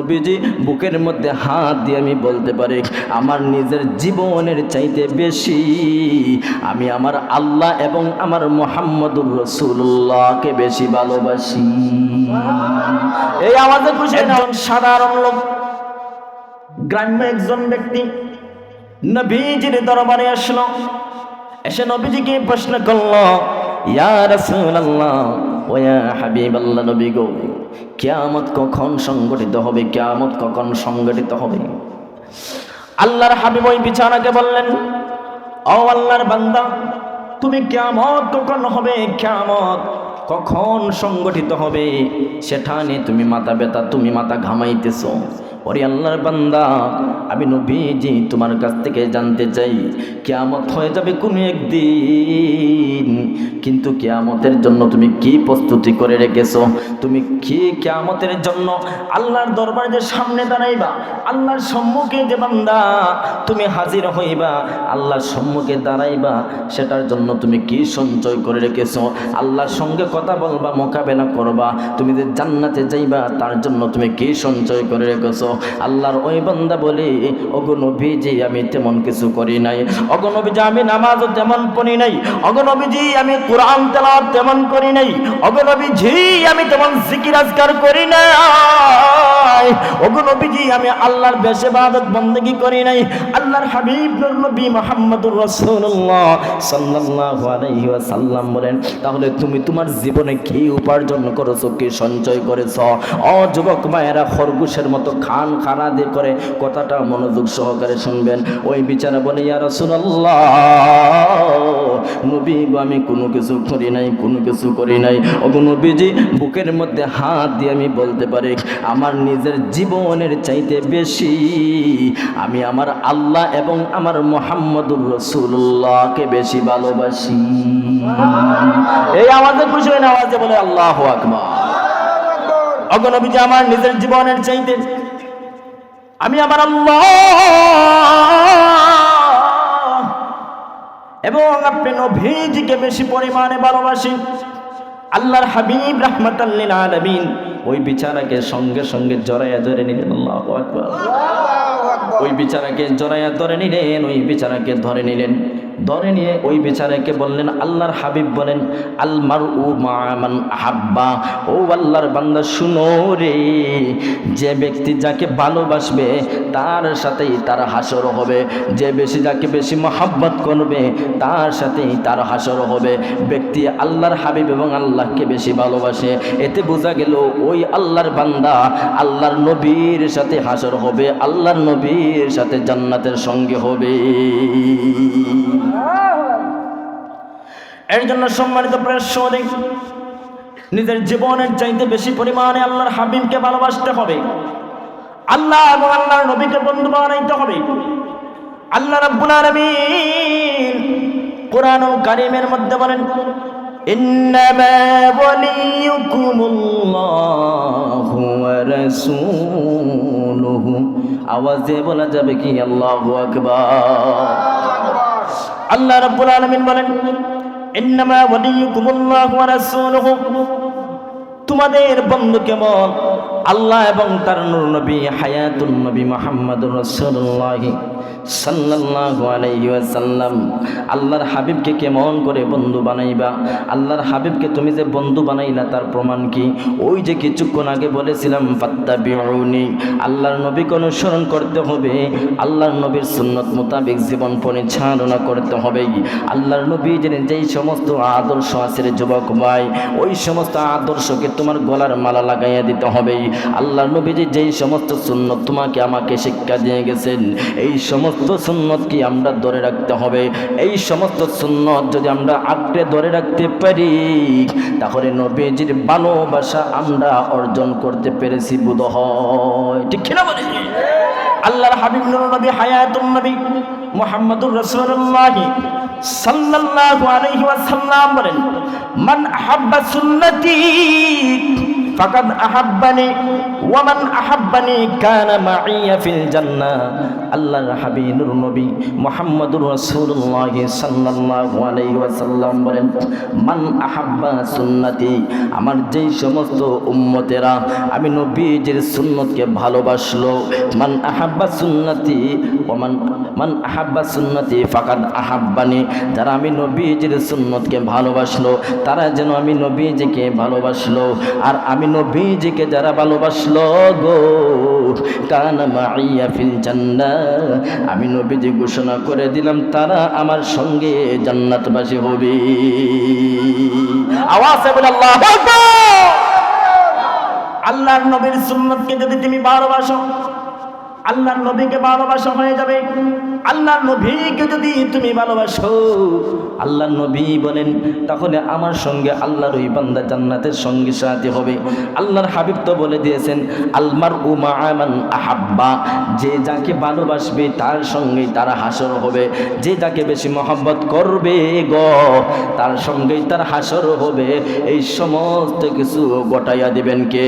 নবীজি বুকের মধ্যে হাত দিয়ে আমি বলতে পারি, আমার নিজের জীবনের চাইতে বেশি আমি আমার আল্লাহ এবং আমার মোহাম্মদুর রসুল্লাহকে বেশি ভালোবাসি। এই আমাদের খুশি সাধারণ লোক, গ্রাম্য একজন ব্যক্তি, নবীজির দরবারে আসলো। এসে নবীজিকে প্রশ্ন করল, ইয়া রাসূলুল্লাহ ও হাবিব হাবিবাল্লাহ নবী গো, কেয়ামত কখন সংগঠিত হবে, কেয়ামত কখন সংগঠিত হবে? আল্লাহর হাবিব ওই বিছানাকে বললেন, ও আল্লাহর বান্দা, তুমি কেয়ামত কখন হবে? কেয়ামত কখন সংগঠিত হবে? সেটা নিয়ে তুমি মাথা ব্যথা, তুমি মাথা ঘামাইতেছো। ওরে আল্লাহর বান্দা, আমি নবীজি তোমার কাছ থেকে জানতে চাই, কেয়ামত হয়ে যাবে কোনো একদিন। কিন্তু কেয়ামতের জন্য তুমি কি প্রস্তুতি করে রেখেছো? তুমি কি কেয়ামতের জন্য আল্লাহর দরবারে সামনে দাঁড়াইবা? আল্লাহর সম্মুখে যে বান্দা তুমি হাজির হইবা, আল্লাহর সম্মুখে দাঁড়াইবা, সেটার জন্য তুমি কি সঞ্চয় করে রেখেছো? আল্লাহর সঙ্গে কথা বলবা, মোকাবেলা করবা, তুমি যে জান্নাতে যাইবা, তার জন্য তুমি কি সঞ্চয় করে রেখেছো? আল্লাহর ওই বান্দা বলে, ওগো নবীজি, আমি তেমন কিছু করি নাই। ওগো নবীজি, আমি নামাজও তেমন পড়ি নাই। ওগো নবীজি, আমি কোরআন তেলাওয়াত তেমন করি নাই। ওগো নবীজি, আমি তেমন জিকির আজকার করি নাই। ওগো নবীজি, আমি আল্লাহর বেশে বাদত করি নাই। আল্লাহর হাবিব নবী মুহাম্মদুর রাসূলুল্লাহ সাল্লাল্লাহু আলাইহি বলেন, তাহলে তুমি তোমার জীবনে কি উপার্জন করেছ, কি সঞ্চয় করেছ? ও যুবক মায়েরা, খরগোশের মতো খান খানা দিয়ে করে কথাটা মনোযোগ সহকারে শুনবেন। ওই বিচারা বলে, ইয়া রাসূলুল্লাহ, নবী গো, আমি কোনো কিছু করি নাই, কোনো কিছু করি নাই। ওগো নবীজি, বুকের মধ্যে হাত দিয়ে আমি বলতে পারি, আমার নিজের জীবনের চাইতে বেশি আমি আমার আল্লাহ এবং আমার মোহাম্মদুর রসুল্লাহকে বেশি ভালোবাসি। এই আমাদের খুশি হয় না আওয়াজে বলে, আল্লাহ আকবার। অগনবীজি আমার নিজের জীবনের চাইতে আমি আমার আল্লাহ। এবং আপনি নভিজিকে বেশি পরিমাণে ভালোবাসি। আল্লাহর হাবিব রহমতাল্লিল আলমিন ওই বিচারাকে সঙ্গে সঙ্গে জড়াইয়া ধরে নিলেন। আল্লাহ আকবার। ওই বিচারাকে জড়াইয়া ধরে নিলেন ওই বিচারাকে ধরে নিলেন। ধরে নিয়ে ওই বিচারাকে বললেন, আল্লাহর হাবিব বলেন আলমার উ মান হাব্বা ও আল্লাহর বান্দা, শুনো রে, যে ব্যক্তি যাকে ভালোবাসবে, তার সাথেই তার হাসর হবে। যে বেশি যাকে বেশি মহাব্বত করবে, তার সাথেই তার হাসর হবে। ব্যক্তি আল্লাহর হাবিব এবং আল্লাহকে বেশি ভালোবাসে। এতে বোঝা গেল, ওই আল্লাহর বান্দা আল্লাহর নবীর সাথে হাসর হবে, আল্লাহর নবীর সাথে জান্নাতের সঙ্গে হবে। এর জন্য সম্মানিত প্রেস নিজের জীবনের চাইতে বেশি পরিমাণে আল্লাহর হাবিবকে ভালোবাসতে হবে। আল্লাহ এবং আল্লাহর নবীকে বন্ধু বানাইতে হবে। আল্লাহ রাব্বুল আলামিন কোরআনুল কারীমের মধ্যে বলেন, ইন্নামা ওয়ালিয়ুকুমুল্লাহু ওয়া রাসূলুহু। আওয়াজে বলা যাবে কি? আল্লাহু আকবার। আল্লাহ রাব্বুল আলামিন বলেন ইন্নামা ওয়ালিয়ুকুমুল্লাহু ওয়া রাসূলুহু। তোমাদের বন্ধু কেমন আল্লাহ এবং তার নূর নবী হায়াতুল নবী মুহাম্মদুর রাসূলুল্লাহ সাল্লাল্লাহু আলাইহি ওয়াসাল্লাম। আল্লাহর হাবিবকে কেমন করে বন্ধু বানাইবা? আল্লাহর হাবিবকে তুমি যে বন্ধু বানাইলা, তার প্রমাণ কি? ওই যে কিছুক্ষণ আগে বলেছিলাম, ফাত্তাবিউনি। আল্লাহর নবীকে অনুসরণ করতে হবে, আল্লাহর নবীর সুন্নত মোতাবেক জীবন পরিচালনা করতে হবে। আল্লাহর নবী যে যেই সমস্ত আদর্শ আছে যুবক ভাই, ওই সমস্ত আদর্শকে তোমার গলার মালা লাগাইয়া দিতে হবে। আল্লাহর নবীজি যেই সমস্ত সুন্নত তোমাকে আমাকে শিক্ষা দিয়ে গেছেন, এই সমস্ত সুন্নত কি আমরা ধরে রাখতে হবে? এই সমস্ত সুন্নত যদি আমরা আঁকড়ে ধরে রাখতে পারি, তাহলে নবীজির ভালোবাসা আমরা অর্জন করতে পেরেছি বোধ হয়। ঠিক কিনা বলি আল্লাহর হাবিব নবী, হায়াতুন নবী মুহাম্মদুর রাসূলুল্লাহ সাল্লাল্লাহু আলাইহি ওয়াসাল্লাম বলেন, মান আহাব্বা সুন্নতি ফাকাদ আহাব্বানি ওয়ামান আহাব্বানি কানা মাইয়া ফিল জান্নাহ। আল্লাহর হাবিব নূর নবী মুহাম্মদুর রাসূলুল্লাহ সাল্লাল্লাহু আলাইহি ওয়াসাল্লাম বলেন, মান আহাব্বা সুন্নতি, আমার যেই সমস্ত উম্মতেরা আমি নবীজির সুন্নতকে ভালোবাসলো। মান আহাব্বা সুন্নতি, ওমান, মান আহাব্বা সুন্নতি ফাকাদ আহাব্বানি, যারা আমি নবীজির সুন্নতকে ভালোবাসলো, তারা যেন আমি নবীজিকে ভালোবাসলো। আর আমি নবীজিকে যারা ভালোবাসলো গো, কানা মাইয়া ফিল জান্নাত। আমি নবীজি ঘোষণা করে দিলাম, তারা আমার সঙ্গে জান্নাতবাসী হবে। আওয়াজ বলে আল্লাহ আল্লাহর নবীর সুন্নতকে যদি তুমি ভালোবাসো আল্লাহর নবীকে ভালোবাসা হয়ে যাবে। আল্লাহর নবীকে যদি তুমি ভালোবাসো, আল্লাহর নবী বলেন, তাহলে আমার সঙ্গে আল্লাহর ওই বান্দা জান্নাতের সঙ্গে সাথে হবে। আল্লাহর হাবিব তো বলে দিয়েছেন আলমার উমা আমান আহাব্বা যে যাকে ভালোবাসবে তার সঙ্গেই তারা হাসর হবে। যে যাকে বেশি মহব্বত করবে গ, তার সঙ্গেই তার হাসর হবে। এই সমস্ত কিছু গটাইয়া দিবেন কে?